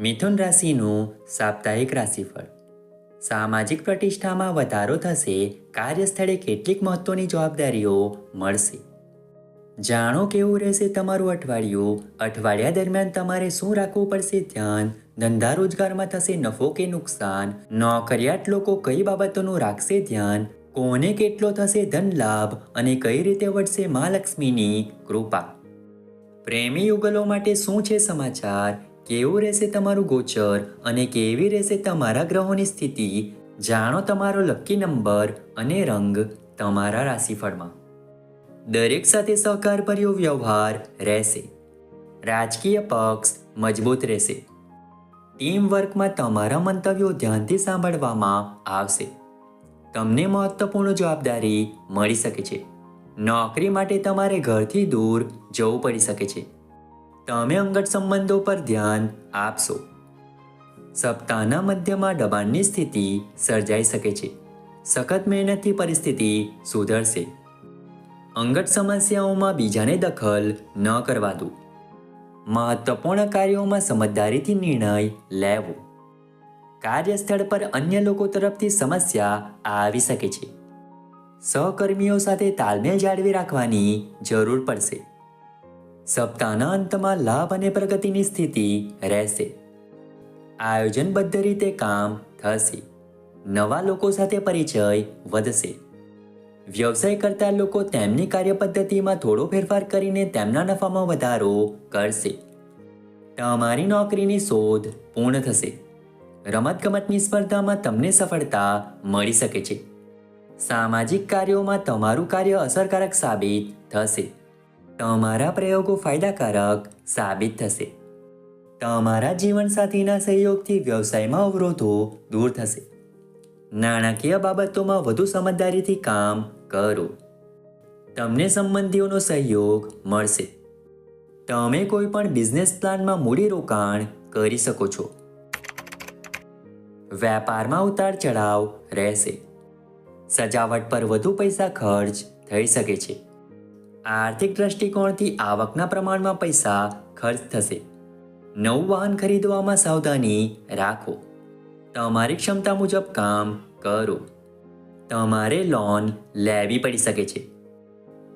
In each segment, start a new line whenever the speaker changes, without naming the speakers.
મિથુન રાશિનું સાપ્તાહિક રાશિફળ. સામાજિક પ્રતિષ્ઠામાં વધારો થશે, કાર્યસ્થળે કેટલીક મહત્વની જવાબદારીઓ મળશે. જાણો કેવું રહેશે તમારું અઠવાડિયું, અઠવાડિયા દરમિયાન તમારે શું રાખવું પડશે ધ્યાન, ધંધા રોજગારમાં થશે નફો કે નુકસાન, નોકરિયાત લોકો કઈ બાબતોનું રાખશે ધ્યાન, કોને કેટલો થશે ધન લાભ અને કઈ રીતે વધશે મહાલક્ષ્મીની કૃપા. પ્રેમી યુગલો માટે શું છે સમાચાર? કેવું રહેશે તમારું ગોચર અને કેવી રહેશે તમારા ગ્રહોની સ્થિતિ, જાણો તમારો લકી નંબર અને રંગ તમારા રાશિફળમાં. દરેક સાથે સહકારભર્યો વ્યવહાર રહેશે. રાજકીય પક્ષ મજબૂત રહેશે. ટીમ વર્કમાં તમારા મંતવ્યો ધ્યાનથી સાંભળવામાં આવશે. તમને મહત્વપૂર્ણ જવાબદારી મળી શકે છે. નોકરી માટે તમારે ઘરથી દૂર જવું પડી શકે છે. તમે અંગત સંબંધો પર ધ્યાન આપશો. સપ્તાહના મધ્યમાં દબાણની સ્થિતિ સર્જાઈ શકે છે. સખત મહેનતથી પરિસ્થિતિ સુધરશે. અંગત સમસ્યાઓમાં બીજાને દખલ ન કરવા દો મહત્વપૂર્ણ કાર્યોમાં સમજદારીથી નિર્ણય લેવો. કાર્યસ્થળ પર અન્ય લોકો તરફથી સમસ્યા આવી શકે છે. સહકર્મીઓ સાથે તાલમેલ જાળવી રાખવાની જરૂર પડશે. સપ્તાહના અંતમાં લાભ અને પ્રગતિની સ્થિતિ રહેશે. આયોજનબદ્ધ રીતે કામ થશે. નવા લોકો સાથે પરિચય વધશે. વ્યવસાય કરતા લોકો તેમની કાર્યપદ્ધતિમાં થોડો ફેરફાર કરીને તેમના નફામાં વધારો કરશે. તમારી નોકરીની શોધ પૂર્ણ થશે. રમતગમતની સ્પર્ધામાં તમને સફળતા મળી શકે છે. સામાજિક કાર્યોમાં તમારું કાર્ય અસરકારક સાબિત થશે. તમારા પ્રયોગો ફાયદાકારક સાબિત થશે. તમારા જીવનસાથીના સહયોગથી વ્યવસાયમાં અવરોધો દૂર થશે. નાણાકીય બાબતોમાં વધુ સમજદારીથી કામ કરો. તમને સંબંધીઓનો સહયોગ મળશે. તમે કોઈ પણ બિઝનેસ પ્લાનમાં મૂડીરોકાણ કરી શકો છો. વેપારમાં ઉતાર ચઢાવ રહેશે. સજાવટ પર વધુ પૈસા ખર્ચ થઈ શકે છે. આર્થિક દ્રષ્ટિકોણથી આવકના પ્રમાણમાં પૈસા ખર્ચ થશે. નવું વાહન ખરીદવામાં સાવધાની રાખો. તમારી ક્ષમતા મુજબ કામ કરો. તમારે લોન લેવી પડી શકે છે.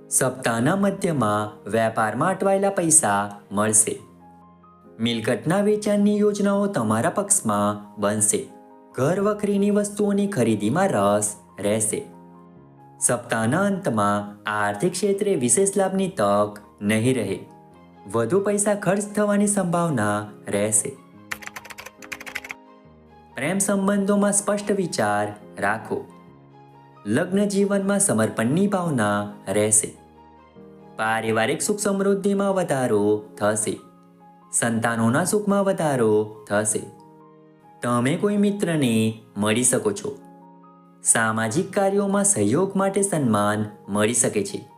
સપ્તાહના મધ્યમાં વેપારમાં અટવાયેલા પૈસા મળશે. મિલકતના વેચાણની યોજનાઓ તમારા પક્ષમાં બનશે. ઘર વખરીની વસ્તુઓની ખરીદીમાં રસ રહેશે. સપ્તાહના અંતમાં આર્થિક ક્ષેત્રે વિશેષ લાભની તક નહીં રહે. વધુ પૈસા ખર્ચ થવાની સંભાવના રહેશે. પ્રેમ સંબંધોમાં સ્પષ્ટ વિચાર રાખો. લગ્ન જીવનમાં સમર્પણની ભાવના રહેશે. પારિવારિક સુખ સમૃદ્ધિમાં વધારો થશે. સંતાનોના સુખમાં વધારો થશે. તમે કોઈ મિત્રને મળી શકો છો. સામાજિક કાર્યોમાં સહયોગ માટે સન્માન મળી શકે છે.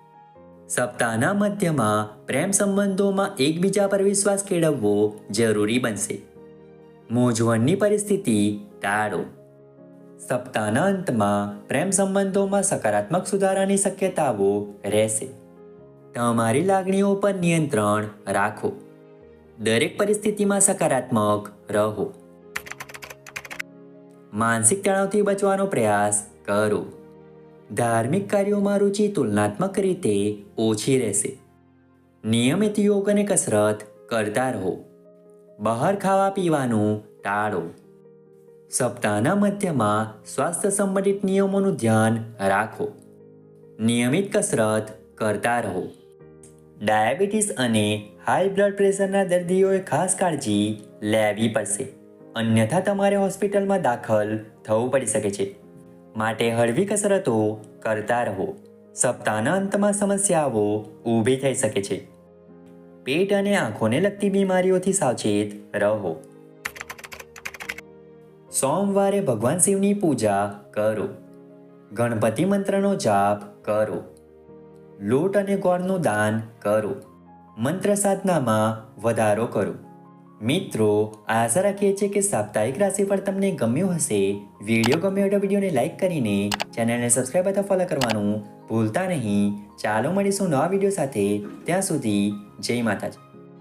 સપ્તાહના મધ્યમાં પ્રેમ સંબંધોમાં એકબીજા પર વિશ્વાસ કેળવવો જરૂરી બનશે. મૂંઝવણની પરિસ્થિતિ ટાળો. સપ્તાહના અંતમાં પ્રેમ સંબંધોમાં સકારાત્મક સુધારાની શક્યતાઓ રહેશે. તમારી લાગણીઓ પર નિયંત્રણ રાખો. દરેક પરિસ્થિતિમાં સકારાત્મક રહો. માનસિક તણાવથી બચવાનો પ્રયાસ કરો. ધાર્મિક કાર્યોમાં રુચિ તુલનાત્મક રીતે ઓછી રહેશે. નિયમિત યોગ અને કસરત કરતા રહો. બહાર ખાવા પીવાનું ટાળો. સપ્તાહના મધ્યમાં સ્વાસ્થ્ય સંબંધિત નિયમોનું ધ્યાન રાખો. નિયમિત કસરત કરતા રહો. ડાયાબિટીસ અને હાઈ બ્લડ પ્રેશરના દર્દીઓએ ખાસ કાળજી લેવી પડશે. અન્યથા તમારે હોસ્પિટલમાં દાખલ થવું પડી શકે છે. માટે હળવી કસરતો કરતા રહો. સપ્તાહના અંતમાં સમસ્યાઓ ઊભી થઈ શકે છે. પેટ અને આંખોને લગતી બીમારીઓથી સાવચેત રહો. સોમવારે ભગવાન શિવની પૂજા કરો. ગણપતિ મંત્રનો જાપ કરો. લોટ અને ગોળનું દાન કરો. મંત્ર સાધનામાં વધારો કરો. મિત્રો, આશા રાખીએ છીએ કે સાપ્તાહિક રાશિફળ તમને ગમ્યું હશે. વીડિયો ગમ્યો તો વિડીયોને લાઇક કરીને ચેનલને સબસ્ક્રાઈબ અથવા ફોલો કરવાનું ભૂલતા નહીં. ચાલો મળીશું નવા વીડિયો સાથે. ત્યાં સુધી જય માતાજી.